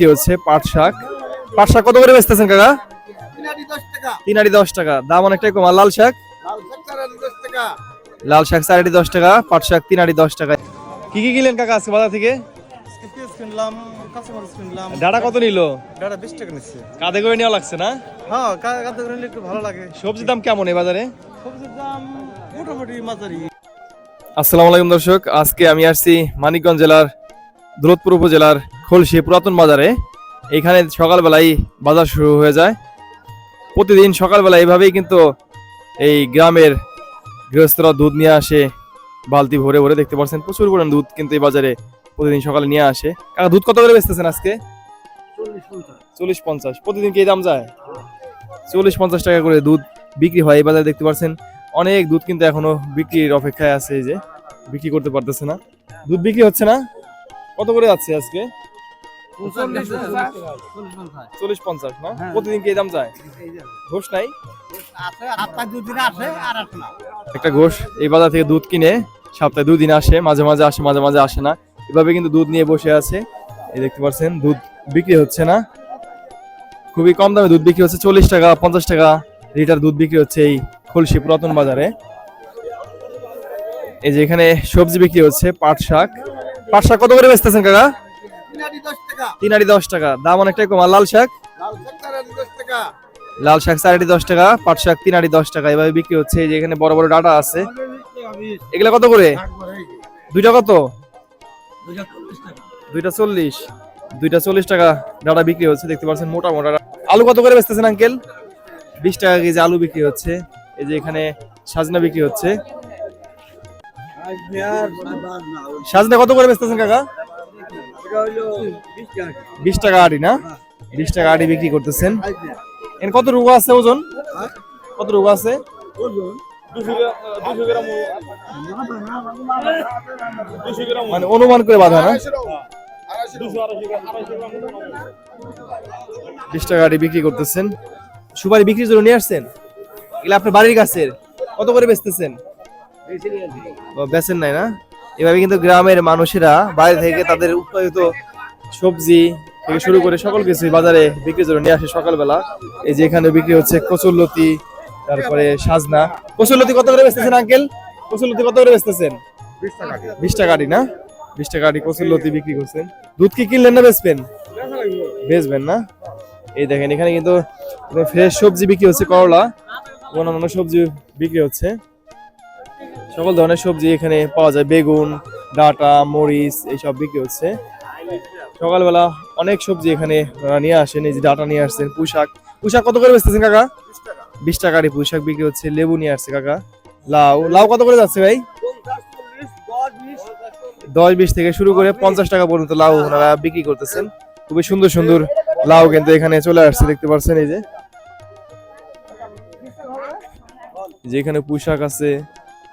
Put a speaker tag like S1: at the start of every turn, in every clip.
S1: কি হচ্ছে? পাট শাক। পাট শাক কত করে বেচতেছেন কাকা? তিন আড়ি দশ টাকা। দাম অনেকটাই কম। লাল শাক?
S2: লাল শাক
S1: চার আড়ি দশ টাকা, পাট শাক তিন আড়ি দশ টাকা। কি কি কিনলেন কাকা আজকে বাজার থেকে? করে নেওয়া লাগছে না? সবজির দাম কেমন এই বাজারে? আসসালামু দর্শক, আজকে আমি আসছি মানিকগঞ্জ জেলার, দৌলতপুর উপজেলার খলসি পুরাতন বাজারে। এখানে সকালবেলায় বাজার শুরু হয়ে যায়। প্রতিদিন সকালবেলা এইভাবেই কিন্তু এই গ্রামের গৃহস্থরা দুধ নিয়ে আসে, বালতি ভরে ভরে দেখতে পাচ্ছেন, প্রচুর পরিমাণ দুধ কিন্তু এই বাজারে প্রতিদিন সকালে নিয়ে আসে। কাকা, দুধ কত করে বেচতেছেন আজকে? চল্লিশ পঞ্চাশ। প্রতিদিন কি দাম যায়? চল্লিশ পঞ্চাশ টাকা করে দুধ বিক্রি হয়। এই বাজারে দেখতে পাচ্ছেন, অনেক দুধ কিন্তু এখনও বিক্রির অপেক্ষায় আছে এই যে, বিক্রি করতে পারতেছে না। দুধ বিক্রি হচ্ছে না? কত করে যাচ্ছে আজকে? চল্লিশ পঞ্চাশ। না?
S2: হ্যাঁ।
S1: প্রতিদিন কি দাম যায়? ঘোষ নাই? একটা ঘোষ এই বাজার থেকে দুধ কিনে সপ্তাহে দুদিন আসে মাঝে মাঝে আসে মাঝে মাঝে আসে না। এভাবে কিন্তু দুধ নিয়ে বসে আছে। এই দেখতে পাচ্ছেন দুধ বিক্রি হচ্ছে না। খুবই কম দামে দুধ বিক্রি হচ্ছে চল্লিশ টাকা পঞ্চাশ টাকা লিটার দুধ বিক্রি হচ্ছে এই খলসি পুরাতন বাজারে। এই যে এখানে সবজি বিক্রি হচ্ছে পাট শাক। পাট শাক কত করে বেচতেছেন কাকা? তিন দশ টাকা। দাম অনেকটাই কম। আর লাল শাক?
S2: লাল শাক
S1: চার আড়ি দশ টাকা। পাট শাক তিন আড়ি দশ টাকা। এভাবে বিক্রি হচ্ছে। এই যে এখানে বড় বড় ডাটা আছে। এগুলা কত করে? দুইটা কত? দুইটা চল্লিশ। দুইটা চল্লিশ টাকা ডাটা বিক্রি হচ্ছে। দেখতে পাচ্ছেন মোটা মোটা আলু কত করে বেচতেছেন আঙ্কেল? বিশ টাকা কেজি আলু বিক্রি হচ্ছে। এই যে এখানে সাজনা বিক্রি হচ্ছে। সাজনা কত করে বেচতেছেন কাকা? বিশ টাকা আড়ি না? বিশ টাকা আড়ি বিক্রি করতেছেন। এর কত রুগা আছে ওজন? কত রুগা আছে? মানে অনুমান করে বাঁধা না? বিশ টাকা আড়ি বিক্রি করতেছেন। সুপারি বিক্রির জন্য নিয়ে আসছেন? এগুলো আপনার বাড়ির গাছের। কত করে বেচতেছেন? ও, বেচেন নাই না? এভাবে কিন্তু গ্রামের মানুষেরা বাইরে থেকে তাদের উৎপাদিত সবজি থেকে শুরু করে সকল কিছু বাজারে বিক্রির জন্য নিয়ে আসে সকালবেলা। এই যে এখানে বিক্রি হচ্ছে কচুরলতি, তারপরে সাজনা। কচুরলতি কত করে বেচতেছেন, আঙ্কেল? কচুরলতি কত করে বেচতেছেন? বিশ টাকা না? বিশ টাকা কচুরলতি বিক্রি করছেন। দুধ কি কিনলেন না বেচবেন? বেচবেন না। এই দেখেন, এখানে কিন্তু ফ্রেশ সবজি বিক্রি হচ্ছে করলা। অন্যান্য সবজি বিক্রি হচ্ছে। সকল ধরনের সবজি এখানে পাওয়া যায়। বেগুন, ডাটা, মরিচ এইসব বিক্রি হচ্ছে। সকালবেলা অনেক সবজি এখানে ওনারা নিয়ে আসেন, এই যে ডাটা নিয়ে আসছেন পুঁশাক পুঁশাক কত করে বেচতেছেন কাকা? বিশ টাকারই পুঁশাক বিক্রি হচ্ছে, লেবু নিয়ে আসছে কাকা। লাউ লাউ কত করে যাচ্ছে ভাই? দশ বিশ থেকে শুরু করে পঞ্চাশ টাকা পর্যন্ত লাউ ওনারা বিক্রি করতেছেন। খুবই সুন্দর সুন্দর লাউ কিন্তু এখানে চলে আসছে, দেখতে পাচ্ছেন এই যে। যে এখানে পুঁশাক আছে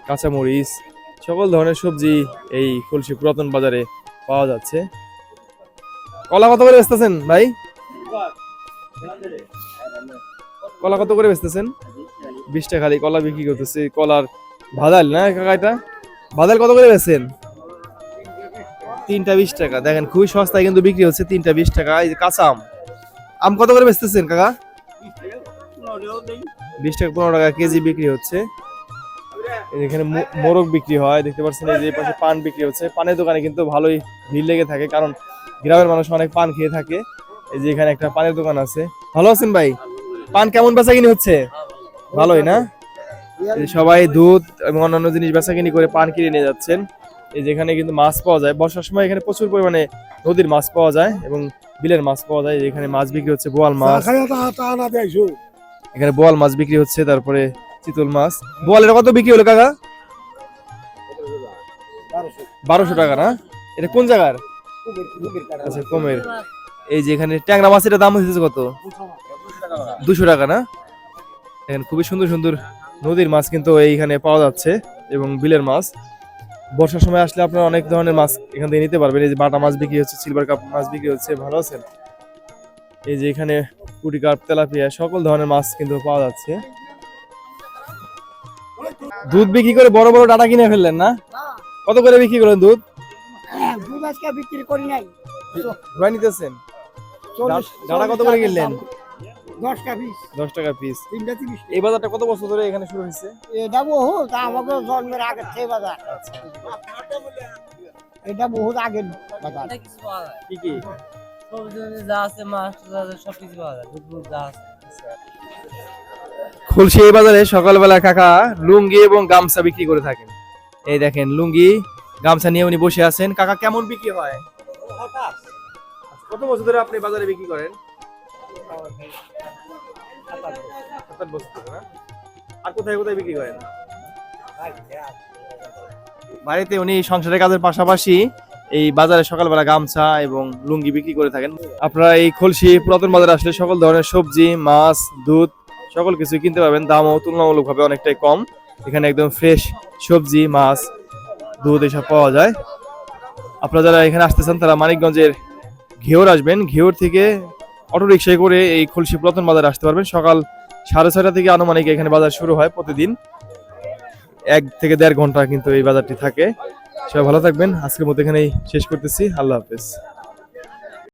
S1: কাঁচামরিচ, সকল ধরনের সবজি এই কলসি পুরাতন বাজারে পাওয়া যাচ্ছে। কলা কত করে বেচতেছেন ভাই? কলা কত করে বেচতেছেন? বিশ টাকা খালি কলা বিক্রি করতেছে, কলার ভাদাল না কাকা এটা? ভাদাল কত করে বেচছেন? তিনটা বিশ টাকা, দেখেন খুবই সস্তায় কিন্তু বিক্রি হচ্ছে, তিনটা বিশ টাকা, এই কাঁচা আম। আম কত করে বেচতেছেন কাকা? বিশ টাকা, পনেরো টাকা কেজি বিক্রি হচ্ছে। এখানে মোরগ বিক্রি হয় দেখতে পাচ্ছেন এই যে পাশে পান বিক্রি হচ্ছে। পানের দোকানে কিন্তু ভালোই ভিড় লেগে থাকে কারণ গ্রামের মানুষ অনেক পান খেয়ে থাকে। এই যে এখানে একটা পানের দোকান আছে। ভালো আছেন ভাই? পান কেমন বেচা কিনি হচ্ছে? ভালোই না? সবাই দুধ এবং অন্যান্য জিনিস বেচা কিনি করে পান কিনে নিয়ে যাচ্ছেন। এই যেখানে কিন্তু মাছ পাওয়া যায়। বর্ষার সময় এখানে প্রচুর পরিমাণে নদীর মাছ পাওয়া যায় এবং বিলের মাছ পাওয়া যায়। এখানে মাছ বিক্রি হচ্ছে বোয়াল মাছ। এখানে বোয়াল মাছ বিক্রি হচ্ছে তারপরে চিতল মাছ। বোয়ালের কত বিক্রি হলো কাকা? বারোশো টাকা না? এটা কোন জায়গার? আচ্ছা কমের। এই যে এখানে ট্যাংরা এটা দাম হচ্ছে কত? দুশো টাকা না? এখানে খুবই সুন্দর সুন্দর নদীর মাছ কিন্তু এইখানে পাওয়া যাচ্ছে এবং বিলের মাছ। বর্ষার সময় আসলে আপনারা অনেক ধরনের মাছ এখান থেকে নিতে পারবেন। এই যে বাটা মাছ বিক্রি হচ্ছে সিলভার কাপ মাছ বিক্রি হচ্ছে, ভালো আছেন? এই যে এখানে পুটি কাপ তেলাপিয়া, সকল ধরনের মাছ কিন্তু পাওয়া যাচ্ছে। দুধ বিক্রি করে বড় বড় ডাটা কিনে ফেললেন না? কত করে বিক্রি করলেন দুধ?
S3: দুধ আজকে বিক্রি করি নাই।
S1: নিতেছেন? ডাটা কত করে কিনলেন?
S2: দশটা পিস
S1: দশ টাকা পিস
S2: তিনটা তিরিশ।
S1: এই বাজারটা কত বছর ধরে এখানে শুরু হয়েছে?
S2: এটা বহুত আমাকে জন্মের আগের থেকে বাজার। এটা বহুত আগের বাজার।
S1: কি কি?
S3: যা আছে মাছ যা আছে সব কিছু পাওয়া যায়। যা আছে।
S1: খুলশি এই বাজারে সকালবেলা কাকা লুঙ্গি এবং গামছা বিক্রি করে থাকেন। এই দেখেন, লুঙ্গি, গামছা নিয়ে উনি বসে আছেন। কাকা, কেমন বিক্রি হয়? কত বছর ধরে আপনি বাজারে বিক্রি করেন? না? আর কোথায় কোথায় বিক্রি করেন? বাড়িতে উনি সংসারের কাজের পাশাপাশি এই বাজারে সকালবেলা গামছা এবং লুঙ্গি বিক্রি করে থাকেন। আপনারা এই খলসি পুরাতন বাজারে আসলে সকল ধরনের সবজি, মাছ, দুধ সকল কিছু কিনতে পারবেন। দামও তুলনামূলকভাবে অনেকটাই কম। এখানে একদম ফ্রেশ সবজি, মাছ, দুধ এসব পাওয়া যায়। আপনারা যারা এখানে আসতে চান তারা মানিকগঞ্জের ঘেউর আসবেন। ঘেউর থেকে অটো রিক্সায় করে এই খুলশি পুরাতন বাজারে আসতে পারবেন। সকাল সাড়ে ছয়টা থেকে আনুমানিক এখানে বাজার শুরু হয় প্রতিদিন। এক থেকে দেড় ঘণ্টা কিন্তু এই বাজারটি থাকে। সবাই ভালো থাকবেন। আজকের মতো এখানেই শেষ করতেছি। আল্লাহ হাফেজ।